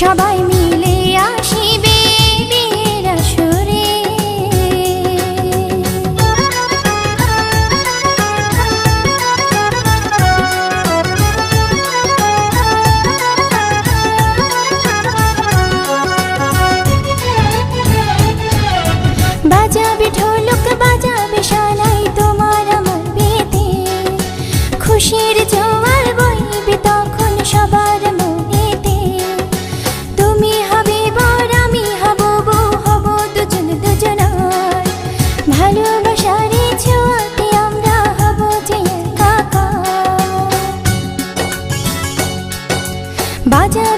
সবাই মিলে বাজার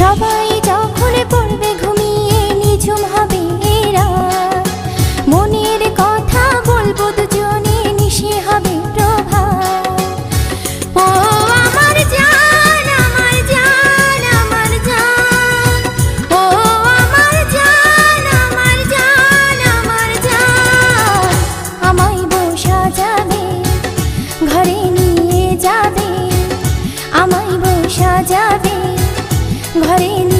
সবাই যখন পড়বে ঘুমিয়ে নিঝুম হবে এরা। মনের কথা বলব দুজনে নিশে হবে বসা যাবে ঘরে নিয়ে যাবে। আমায় বসা যাবে ঘরে